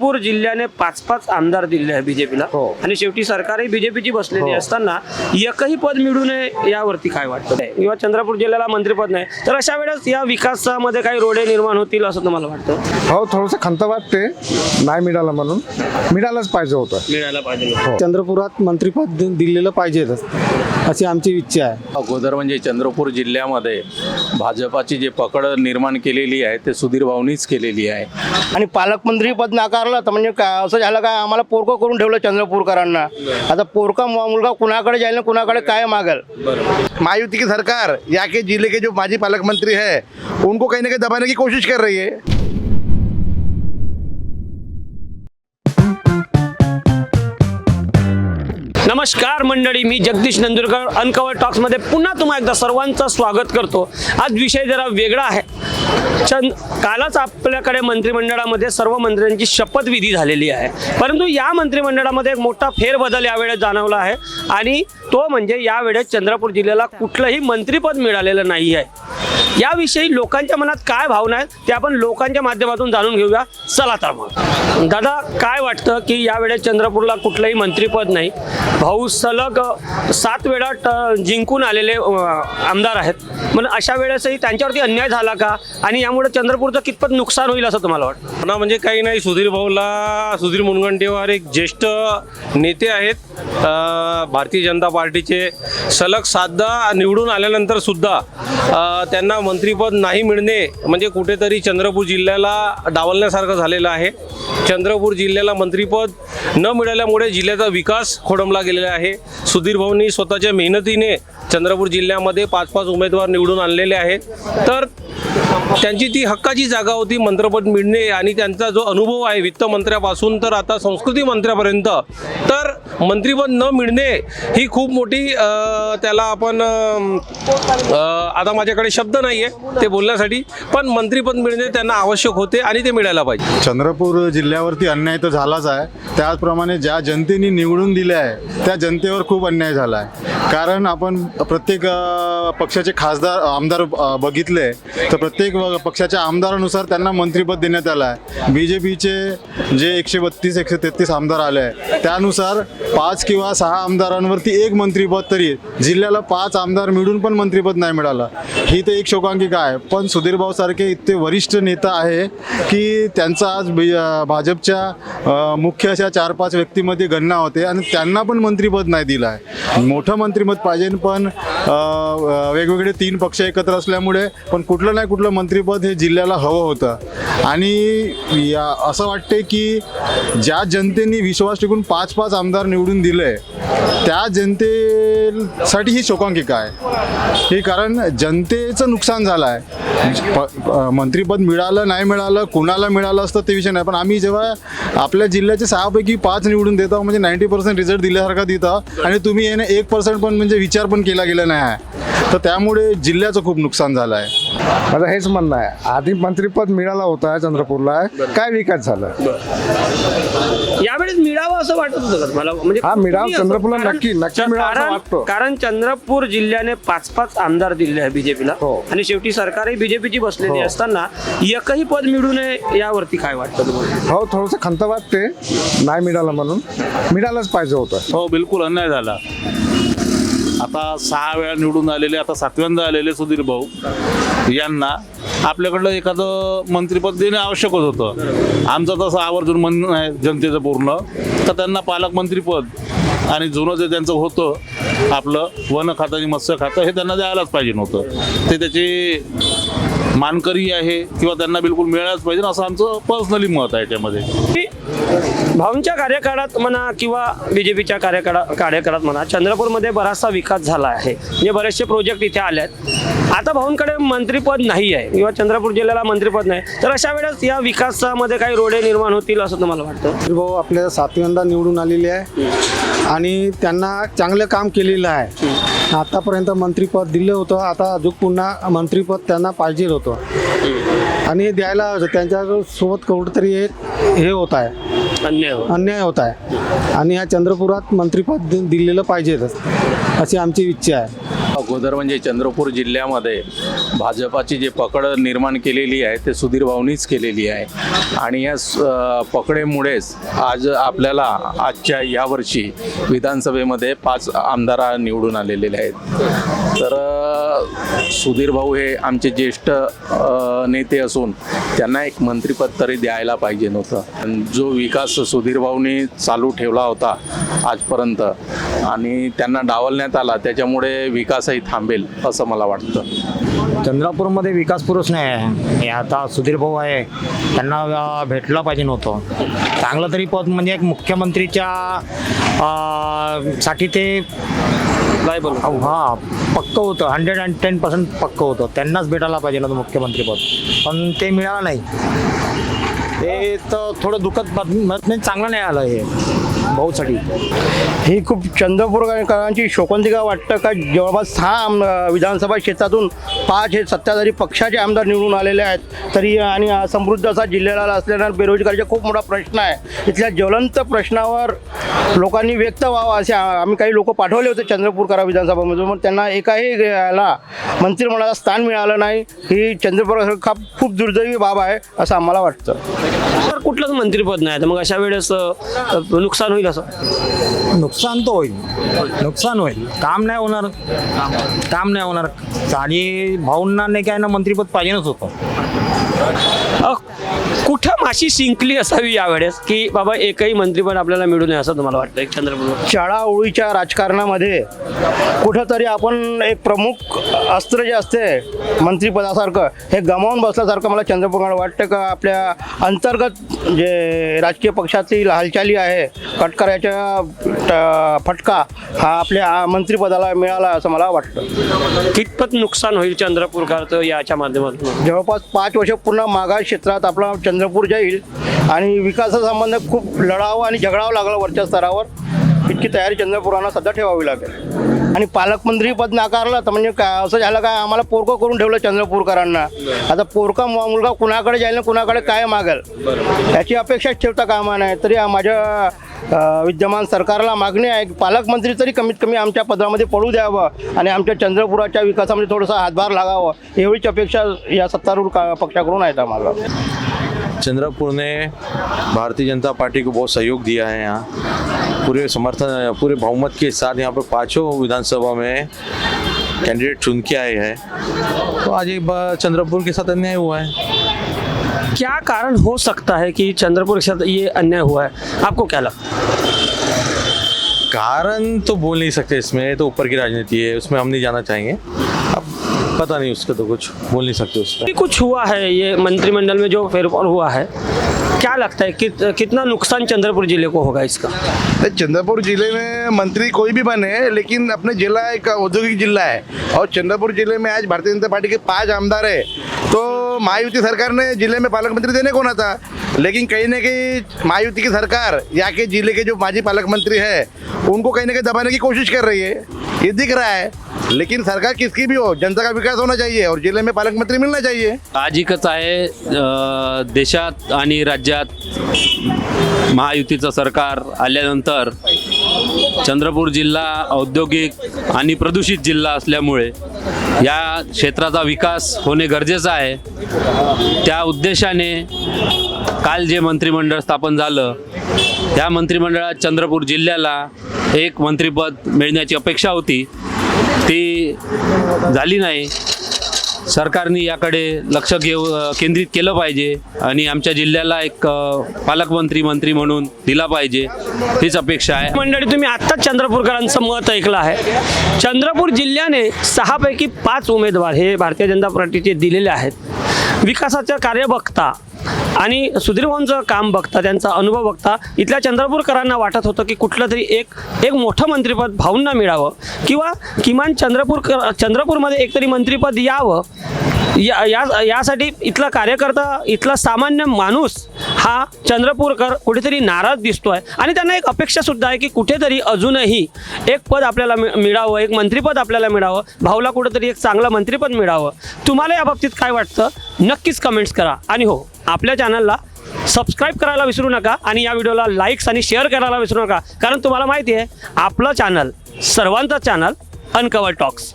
चंद्रपूर जिल्ह्याने पाच पाच आमदार दिले आहे बीजेपीला हो. आणि शेवटी सरकारही बीजेपीची बसलेली हो. असताना एकही पद मिळू नये यावरती काय वाटतं? किंवा चंद्रपूर जिल्ह्याला मंत्रिपद नाही तर अशा वेळेस या विकासामध्ये काही रोडे निर्माण होतील असं तुम्हाला वाटतं? हो थोडंसं खंत वाटते. नाही मिळालं म्हणून. मिळालंच पाहिजे होतं. मिळायला पाहिजे. चंद्रपुरात मंत्रिपद दिलेलं पाहिजेच अशी आमची इच्छा आहे. अगोदर म्हणजे चंद्रपूर जिल्ह्यामध्ये भाजपाची जे पकड निर्माण केलेली आहे ते सुधीर भाऊनीच केलेली आहे. आणि पालकमंत्री पद नाकारलं तर म्हणजे काय असं झालं काय आम्हाला पोरकं करून ठेवलं चंद्रपूरकरांना? आता पोरका मु- मुलगा कुणाकडे जाईल ना कुणाकडे काय मागेल? मायावती की सरकार यहाँ के जिले के जो माजी पालक मंत्री है उनको कहीं ना कहीं दबाने की कोशिश कर रही है नमस्कार मंडळी मी जगदीश नंदुरकर अनकवर टॉक्समध्ये पुन्हा तुम्हा एकदा सर्वांचं स्वागत करतो. आज विषय जरा वेगळा आहे. चंद कालच आपल्याकडे मंत्रिमंडळामध्ये सर्व मंत्र्यांची शपथविधी झालेली आहे. परंतु या मंत्रिमंडळामध्ये एक मोठा फेरबदल यावेळेस जाणवला आहे. आणि तो म्हणजे यावेळेस चंद्रपूर जिल्ह्याला कुठलंही मंत्रिपद मिळालेलं नाही आहे. याविषयी लोकांच्या मनात काय भावना आहेत ते आपण लोकांच्या माध्यमातून जाणून घेऊया. चला तर मग. दादा काय वाटतं की यावेळेस चंद्रपूरला कुठलंही मंत्रीपद नाही? भाऊ सलग सात वेळा ट- जिंकून आलेले आमदार आहेत. मग अशा वेळेसही त्यांच्यावरती अन्याय झाला का? आणि यामुळे चंद्रपूरचं कितपत नुकसान होईल असं तुम्हाला वाटतं? ना म्हणजे काही नाही. सुधीर भाऊला सुधीर मुनगंटीवार एक ज्येष्ठ नेते आहेत. भारतीय जनता पार्टीचे सलग सातदा निवडून आल्यानंतर सुद्धा त्यांना मंत्रीपद नाही मिळणे म्हणजे कुठेतरी चंद्रपूर जिल्ह्याला डावलण्यासारखं झालेलं आहे. चंद्रपूर जिल्ह्याला मंत्रीपद न मिळाल्यामुळे जिल्ह्याचा विकास खोडमला गेलेला आहे. सुधीर भाऊंनी स्वतःच्या मेहनतीने चंद्रपूर जिल्ह्यामध्ये पाच पाच उमेदवार निवडून आणलेले आहेत. तर त्यांची ती हक्काची जागा होती मंत्रपद मिळणे आणि त्यांचा जो अनुभव आहे वित्त मंत्र्यापासून तर आता संस्कृती मंत्र्यापर्यंत. तर मंत्रीपद न मिळणे ही खूप मोठी त्याला आपण आता माझ्याकडे शब्द नाही आहे ते बोलण्यासाठी पण मंत्रीपद मिळणे त्यांना आवश्यक होते आणि ते मिळायला पाहिजे. चंद्रपूर जिल्ह्यावरती अन्याय तर झालाच आहे. त्याचप्रमाणे ज्या जनतेने निवडून दिले आहे त्या जनतेवर खूप अन्याय झाला आहे. कारण आपण प्रत्येक पक्षाचे खासदार आमदार बघितले तर प्रत्येक व- पक्षाच्या आमदारानुसार त्यांना मंत्रिपद देण्यात आलं आहे. बी जे पीचे जे एकशे बत्तीस एकशे तेहतीस आमदार आले आहे त्यानुसार पाच किंवा सहा आमदारांवरती एक मंत्रीपद तरी जिल्ह्याला पाच आमदार मिळून पण मंत्रीपद नाही मिळालं. ही तर एक शोकांकिका आहे. पण सुधीर सारखे इतके वरिष्ठ नेता आहे की त्यांचा आज भाजपच्या मुख्य अशा चार पाच व्यक्तीमध्ये गणना होते आणि त्यांना पण मंत्रीपद नाही दिलं आहे. मोठं मंत्रिपद पाहिजे पण वेगवेगळे तीन पक्ष एकत्र असल्यामुळे पण कुठलं नाही कुठलं मंत्रिपद हे जिल्ह्याला हवं होतं. आणि या असं वाटते की ज्या जनतेने विश्वास टिकून पाच पाच आमदार निवडून दिले त्या जनतेसाठी ही शोकांकिका आहे. हे कारण जनतेचं नुकसान झालं आहे. मंत्रीपद मंत्रिपद मिळालं नाही मिळालं कुणाला मिळालं असतं ते विषय नाही. पण आम्ही जेव्हा आपल्या जिल्ह्याचे सहापैकी पाच निवडून देतो म्हणजे नाईन्टी पर्सेंट रिझल्ट दिल्यासारखा देतं आणि तुम्ही याने एक पर्सेंट पण म्हणजे विचार पण केला गेला नाही आहे. तर त्यामुळे जिल्ह्याचं खूप नुकसान झालं आहे. माझं हेच म्हणणं आहे. आधी मंत्रिपद मिळालं होतं चंद्रपूरला. काय विकास झाला? यावेळेस मिळावं असं वाटत होतं का तुम्हाला? म्हणजे हा, मिळावं. चंद्रपूरला कारण- नक्की- नक्की मिळावं असं कारण- वाटतं. कारण चंद्रपूर जिल्ह्याने पाच पाच आमदार दिले आहे बीजेपीला. हो. आणि शेवटी सरकारही बीजेपीची बसलेली हो. असताना एकही पद मिळू नये यावरती काय वाटतं तुम्हाला? हो थोडंसं खंत वाटते. नाही मिळालं म्हणून. मिळालंच पाहिजे होतं. हो बिलकुल अन्याय झाला. आता सहा वेळा निवडून आलेले आता सातव्यांदा आलेले सुधीर भाऊ. यांना आपल्याकडलं एखादं मंत्रिपद देणे आवश्यकच होतं. आमचं तसं आवर्जून म्हणणं आहे जनतेचं पूर्ण. तर त्यांना पालकमंत्रीपद आणि जुनं जे त्यांचं होतं आपलं वन खातं आणि मत्स्य खातं हे त्यांना द्यायलाच पाहिजे नव्हतं. ते त्याचे मानकरी आहे किंवा त्यांना बिलकुल मिळायलाच पाहिजे असं आमचं पर्सनली मत आहे त्यामध्ये. भाऊंच्या कार्यकाळात म्हणा किंवा बीजेपीच्या कार्यकाळा कार्यकाळात म्हणा चंद्रपूरमध्ये बराचसा विकास झाला आहे. म्हणजे बरेचसे प्रोजेक्ट इथे आले आहेत आता भाऊंकडे मंत्रीपद नाही आहे किंवा चंद्रपूर जिल्ह्याला मंत्रीपद नाही. तर अशा वेळेस या विकासामध्ये काही रोडे निर्माण होतील असं तुम्हाला वाटतं? भाऊ आपल्या सातव्यांदा निवडून आलेले आहे. आणि त्यांना चांगलं काम केलेलं आहे. आतापर्यंत मंत्रीपद दिलं होतं. आता अजून पुन्हा मंत्रीपद त्यांना पाहिजे होतं. आणि द्यायला त्यांच्यासोबत कुठंतरी एक हे होत आहे. अन्याय होत. आहे. आणि ह्या चंद्रपुरात मंत्रिपद दिलेलं पाहिजेच अशी आमची इच्छा आहे. अगोदर म्हणजे चंद्रपूर जिल्ह्यामध्ये भाजपाची जे पकड निर्माण केलेली आहे ते सुधीर भाऊनीच केलेली आहे. आणि या पकडेमुळेच आज आपल्याला आजच्या यावर्षी विधानसभेमध्ये पाच आमदार निवडून आलेले आहेत. तर सुधीर भाऊ हे आमचे ज्येष्ठ नेते असून त्यांना एक मंत्रीपद तरी द्यायला पाहिजे नव्हतं. आणि जो विकास सुधीरभाऊनी चालू ठेवला होता आजपर्यंत आणि त्यांना डावलण्यात आला त्याच्यामुळे विकासही थांबेल असं मला वाटतं. चंद्रपूरमध्ये विकास पुरुष नाही आहे. आता सुधीर भाऊ आहे. त्यांना भेटलं पाहिजे नव्हतं. चांगलं तरी पद म्हणजे एक मुख्यमंत्रीच्या साठी ते काय बोल. हा पक्क होतं. हंड्रेड अँड टेन पर्सेंट पक्क होतं. त्यांनाच भेटायला पाहिजे ना मुख्यमंत्रीपद पण ते मिळालं नाही. ते तर थोडं दुःखद बातमी चांगलं नाही आलं हे. भाऊसाठी ही खूप चंद्रपूरकरांची शोकंतिका वाटतं का? जवळपास सहा आम विधानसभा क्षेत्रातून पाच हे सत्ताधारी पक्षाचे आमदार निवडून आलेले आहेत. तरी आणि समृद्ध असा जिल्ह्याला असलेला बेरोजगारीचा खूप मोठा प्रश्न आहे. इथल्या ज्वलंत प्रश्नावर लोकांनी व्यक्त व्हावं असे आम्ही काही लोक पाठवले होते चंद्रपूरकरा विधानसभामधून. पण त्यांना एकाही याला मंत्रिमंडळात स्थान मिळालं नाही. ही चंद्रपूर खूप दुर्दैवी बाब आहे असं आम्हाला वाटतं. तर कुठलंच मंत्रिपद नाही. तर मग अशा वेळेस नुकसान होईल असं? नुकसान तर होईल. नुकसान होईल. काम नाही होणार. काम नाही होणार. आणि भाऊंना नाही काय ना मंत्रीपद पाहिजेच होतं. अ, कुठं माशी शिंकली असावी यावेळेस? की बाबा एकही मंत्रीपद आपल्याला मिळू नये असं तुम्हाला वाटतं? एक चंद्रपूर. चढाओळीच्या राजकारणामध्ये कुठंतरी आपण एक प्रमुख अस्त्र जे असते मंत्रिपदासारखं हे गमावून बसल्यासारखं मला चंद्रपूरकडे वाटतं का? आपल्या अंतर्गत जे राजकीय पक्षातील हालचाली आहे कटकऱ्याच्या फटका हा आपल्या मंत्रिपदाला मिळाला असं मला वाटतं. कितपत नुकसान होईल चंद्रपूरकरचं याच्या माध्यमातून? जवळपास पाच वर्ष पूर्ण मागास क्षेत्रात आपला चंद्रपूर जाईल आणि विकासासंबंध खूप लढावं आणि झगडावं लागलं वरच्या स्तरावर इतकी तयारी चंद्रपुरांना सध्या ठेवावी लागेल. आणि पालकमंत्री पद नाकारलं तर म्हणजे काय असं झालं काय आम्हाला पोरकं करून ठेवलं चंद्रपूरकरांना. आता पोरका मुलगा कुणाकडे जाईल ना कुणाकडे काय मागेल? याची अपेक्षाच ठेवता कामा नाही तरी माझ्या विद्यमान सरकारला मागणी आहे की पालकमंत्री तरी कमीत कमी आमच्या पदामध्ये पडू द्यावं आणि आमच्या चंद्रपुराच्या विकासामध्ये थोडासा हातभार लागावं एवढीच अपेक्षा या सत्तारूढ का पक्षाकडून आहेत आम्हाला. चंद्रपुर ने भारतीय जनता पार्टी को बहुत सहयोग दिया है यहाँ। पूरे समर्थन पूरे बहुमत के साथ यहाँ पर पांचों विधानसभा में कैंडिडेट चुन के आए हैं। तो आज एक चंद्रपुर के साथ अन्याय हुआ है। क्या कारण हो सकता है कि चंद्रपुर के साथ ये अन्याय हुआ है? आपको क्या लगता है? कारण तो बोल नहीं सकते इसमें तो ऊपर की राजनीति है, उसमें हम नहीं जाना चाहेंगे। पता नहीं उसका तो कुछ बोल नहीं सकते उस पर कुछ हुआ है ये मंत्रिमंडल में जो फेरफार हुआ है? क्या लगता है कित, कितना नुकसान चंद्रपुर ज़िले को होगा इसका? चंद्रपुर ज़िले में मंत्री कोई भी बने लेकिन अपने जिला एक औद्योगिक जिला है और चंद्रपुर ज़िले में आज भारतीय जनता पार्टी के पाँच आमदार है तो महायुति सरकार ने ज़िले में पालक मंत्री देने को ना था लेकिन कहीं ना कहीं महायुति की सरकार यहाँ के ज़िले के जो माजी पालक मंत्री है उनको कहीं ना कहीं दबाने की कोशिश कर रही है। ये दिख रहा है लेकिन सरकार किसकी भी हो जनता का विकास होना चाहिए और जिले में पालकमंत्री मिलना चाहिए। साहजिकच आहे देशात आणि राज्यात महायुतीचं सरकार आल्यानंतर चंद्रपूर जिल्हा औद्योगिक आणि प्रदूषित जिल्हा असल्यामुळे या क्षेत्राचा विकास होणे गरजेचं आहे. त्या उद्देशाने काल जे मंत्रिमंडळ स्थापन झालं त्या मंत्रिमंडळात चंद्रपूर जिल्ह्याला एक मंत्रिपद मिळण्याची अपेक्षा होती. ती झाली नाही. सरकारने याकडे लक्ष घेऊ केंद्रित केलं पाहिजे आणि आमच्या जिल्ह्याला एक पालकमंत्री मंत्री म्हणून दिला पाहिजे. हीच अपेक्षा आहे. मंडळी तुम्ही आत्ताच चंद्रपूरकरांचं मत ऐकलं आहे. चंद्रपूर जिल्ह्याने सहापैकी पाच उमेदवार हे भारतीय जनता पार्टीचे दिलेले आहेत. विकासाचं कार्य बघता आणि सुधीर भाऊंचं काम बघता त्यांचा अनुभव बघता इथल्या चंद्रपूरकरांना वाटत होतं की कुठलं तरी एक एक मोठं मंत्रिपद भाऊंना मिळावं किंवा किमान चंद्रपूर चंद्रपूरमध्ये एकतरी मंत्रिपद यावं. या या- यासाठी इथला कार्यकर्ता इथला सामान्य माणूस हा चंद्रपूरकर कुठेतरी नाराज दिसतोय. आणि त्यांना एक अपेक्षा सुद्धा आहे की कुठेतरी अजूनही एक पद आपल्याला मि- मिळावं एक मंत्रिपद आपल्याला मिळावं भाऊला कुठेतरी एक चांगलं मंत्रिपद मिळावं. तुम्हाला या बाबतीत काय वाटतं? नक्कीच कमेंट्स करा. आणि हो आपल्या चॅनलला सबस्क्राईब करायला विसरू नका आणि या व्हिडिओला लाईक्स आणि शेअर करायला विसरू नका. कारण तुम्हाला माहिती आहे आपलं चॅनल सर्वांचं चॅनल अनकवर टॉक्स